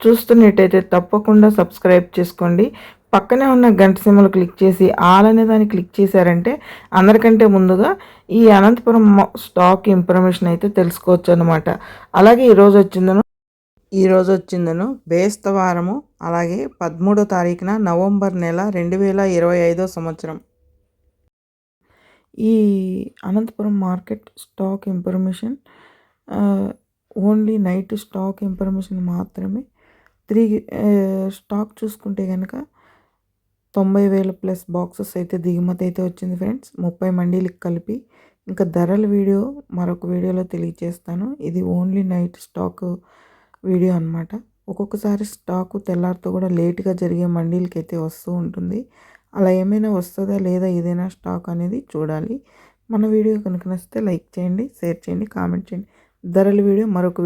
చూస్తున్నట్టయితే తప్పకుండా సబ్స్క్రైబ్ చేసుకోండి. పక్కనే ఉన్న గంట సిమ్మలు క్లిక్ చేసి ఆల్ అనే దాన్ని క్లిక్ చేశారంటే అందరికంటే ముందుగా ఈ అనంతపురం స్టాక్ ఇన్ఫర్మేషన్ అయితే తెలుసుకోవచ్చు అనమాట అలాగే ఈరోజు వచ్చిందను ఈరోజు వచ్చిందను బేస్తవారము అలాగే పదమూడో తారీఖున నవంబర్ నెల రెండు వేల ఇరవై ఐదో సంవత్సరం. ఈ Anantapuram market stock information only night stock information మాత్రమే త్రీ స్టాక్ చూసుకుంటే కనుక తొంభై వేల ప్లస్ బాక్సెస్ అయితే దిగుమతి అయితే వచ్చింది ఫ్రెండ్స్. ముప్పై మండీలకు కలిపి ఇంకా ధరల వీడియో మరొక వీడియోలో తెలియజేస్తాను ఇది ఓన్లీ నైట్ స్టాక్ వీడియో అనమాట ఒక్కొక్కసారి స్టాకు తెల్లారితో కూడా లేట్గా జరిగే మండీలకి అయితే వస్తూ ఉంటుంది. అలా ఏమైనా వస్తుందా లేదా ఏదైనా స్టాక్ అనేది చూడాలి. మన వీడియో కనుక నచ్చితే లైక్ చేయండి షేర్ చేయండి కామెంట్ చేయండి. ధరల వీడియో మరొక